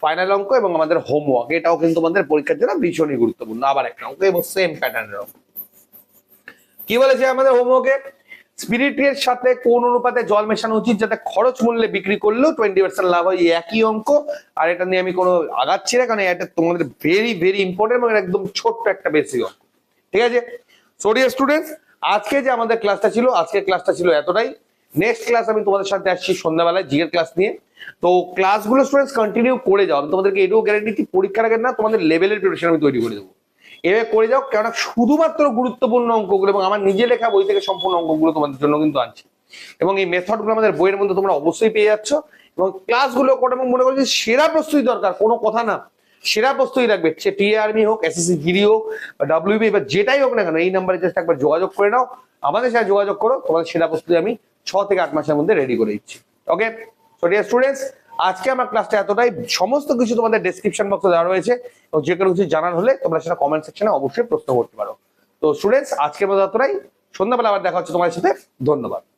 ফাইনাল অঙ্ক এবং আমাদের হোমওয়ার্ক এটাও কিন্তু তোমাদের পরীক্ষার জন্য ভীষণই গুরুত্বপূর্ণ। আবার একটা অঙ্ক, এবং সেম প্যাটার্নের অঙ্ক। কি বলেছে আমাদের হোমওয়ার্কে স্পিরিটের সাথে কোন অনুপাতে জল মেশানো উচিত? যাতে খরচ মূল্যে বিক্রি করলেও টোয়েন্টি পার্সেন্ট লাভ হয় একই অঙ্ক। আর এটা নিয়ে আমি কোনো আগাচ্ছি না, কারণ এটা তোমাদের ভেরি ভেরি ইম্পর্টেন্ট এবং একদম ছোট্ট একটা বেসিক অঙ্ক। ঠিক আছে? সরি স্টুডেন্টস আজকে যে আমাদের ক্লাসটা ছিল আজকে ক্লাসটা ছিল এতটাই। নেক্সট ক্লাস আমি তোমাদের সাথে আসছি সন্ধ্যাবেলায়, জিএর ক্লাস নিয়ে। তো ক্লাসগুলো স্টুডেন্টস কন্টিনিউ করে যাও। আমি তোমাদেরকে এটুকু গ্যারেন্টি পরীক্ষার আগে না তোমাদের লেভেলের প্রিপারেশন আমি তৈরি করে দেবো। এভাবে করে যাও, কেননা শুধুমাত্র গুরুত্বপূর্ণ অঙ্কগুলো এবং আমার নিজে লেখা বই থেকে সম্পূর্ণ অঙ্কগুলো তোমাদের জন্য কিন্তু আনছি। এবং এই মেথডগুলো আমাদের বইয়ের মধ্যে তোমরা অবশ্যই পেয়ে যাচ্ছ। এবং ক্লাসগুলো করে এবং মনে করছি সেরা প্রস্তুতি দরকার, কোনো কথা না। সেরা প্রস্তুতি রাখবে সে টিএ আর্মি হোক, এস এসএসসি জিডি হোক, বা ডাব্লিউবি বা যেটাই হোক না কেন, এই নাম্বারে জাস্ট একবার যোগাযোগ করে নাও। আমাদের সাথে যোগাযোগ করো, তোমাদের সেরা প্রস্তুতি আমি ছ থেকে আট মাসের মধ্যে রেডি করে দিচ্ছি। ওকে তো ডিয়ার স্টুডেন্টস আজকে আমার ক্লাসটা এতটাই। সমস্ত কিছু তোমাদের ডেসক্রিপশন বক্সে দেওয়া রয়েছে। এবং যে কোনো কিছু জানার হলে তোমরা সেটা কমেন্ট সেকশনে অবশ্যই প্রশ্ন করতে পারো। তো স্টুডেন্টস আজকের মতো এতটাই। সন্ধ্যাবেলা আবার দেখা হচ্ছে তোমাদের সাথে। ধন্যবাদ।